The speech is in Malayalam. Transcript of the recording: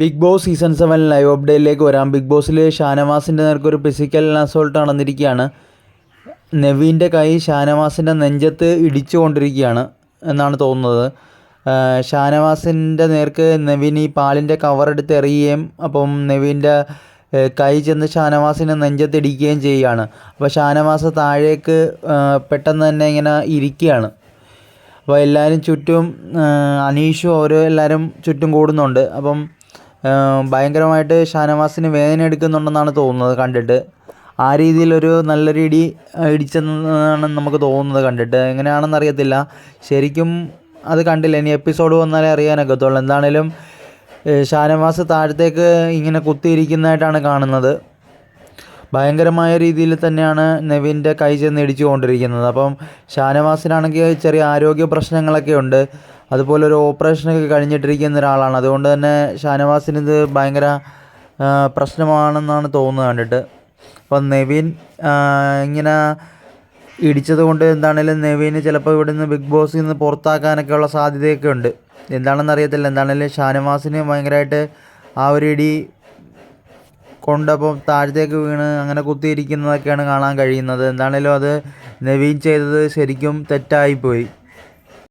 Bigg Boss season seven live അപ്ഡേറ്റിലേക്ക് വരാം. ബിഗ് ബോസിൽ ഷാനവാസിന്റെ നേർക്ക് ഒരു ഫിസിക്കൽ അസോൾട്ട് നടന്നിരിക്കുകയാണ്. നെവീന്റെ കൈ ഷാനവാസിന്റെ നെഞ്ചത്ത് ഇടിച്ചുകൊണ്ടിരിക്കുകയാണ് എന്നാണ് തോന്നുന്നത്. ഷാനവാസിന്റെ നേർക്ക് നെവിൻ ഈ പാലിന്റെ കവറെടുത്ത് എറിയുകയും അപ്പം നെവിന്റെ കൈ ചെന്ന് ഷാനവാസിനെ നെഞ്ചത്ത് ഇടിക്കുകയും ചെയ്യുകയാണ്. അപ്പോൾ ഷാനവാസ് താഴേക്ക് പെട്ടെന്ന് തന്നെ ഇങ്ങനെ ഇരിക്കുകയാണ്. അപ്പോൾ എല്ലാവരും ചുറ്റും അനീഷും ഓരോ എല്ലാവരും ചുറ്റും കൂടുന്നുണ്ട്. അപ്പം ഭയങ്കരമായിട്ട് ഷാനവാസിന് വേദന എടുക്കുന്നുണ്ടെന്നാണ് തോന്നുന്നത് കണ്ടിട്ട്. ആ രീതിയിലൊരു നല്ലൊരു ഇടി ഇടിച്ചെന്നാണ് നമുക്ക് തോന്നുന്നത് കണ്ടിട്ട്. എങ്ങനെയാണെന്ന് അറിയത്തില്ല. ശരിക്കും അത് കണ്ടില്ല. ഇനി എപ്പിസോഡ് വന്നാലേ അറിയാനൊക്കത്തുള്ളൂ. എന്താണേലും ഷാനവാസ് താഴത്തേക്ക് ഇങ്ങനെ കുത്തിയിരിക്കുന്നതായിട്ടാണ് കാണുന്നത്. ഭയങ്കരമായ രീതിയിൽ തന്നെയാണ് നെവിന്റെ കൈ ചെന്ന് ഇടിച്ചു കൊണ്ടിരിക്കുന്നത് അപ്പം ഷാനവാസിനാണെങ്കിൽ ചെറിയ ആരോഗ്യ പ്രശ്നങ്ങളൊക്കെ ഉണ്ട്. അതുപോലെ ഒരു ഓപ്പറേഷനൊക്കെ കഴിഞ്ഞിട്ടിരിക്കുന്ന ഒരാളാണ്. അതുകൊണ്ട് തന്നെ ഷാനവാസിന് ഇത് ഭയങ്കര പ്രശ്നമാണെന്നാണ് തോന്നുന്നത് കണ്ടിട്ട്. അപ്പം നെവിൻ ഇങ്ങനെ ഇടിച്ചത് കൊണ്ട് എന്താണേലും നെവിന് ചിലപ്പോൾ ഇവിടെ നിന്ന് ബിഗ് ബോസിൽ നിന്ന് പുറത്താക്കാനൊക്കെ ഉള്ള സാധ്യതയൊക്കെ ഉണ്ട്. എന്താണെന്ന് അറിയത്തില്ല. എന്താണേലും ഷാനവാസിന് ഭയങ്കരമായിട്ട് ആ ഒരു ഇടി കൊണ്ടപ്പം താഴത്തേക്ക് വീണ് അങ്ങനെ കുത്തിയിരിക്കുന്നതൊക്കെയാണ് കാണാൻ കഴിയുന്നത്. എന്താണേലും അത് നവീൻ ചെയ്തത് ശരിക്കും തെറ്റായിപ്പോയി.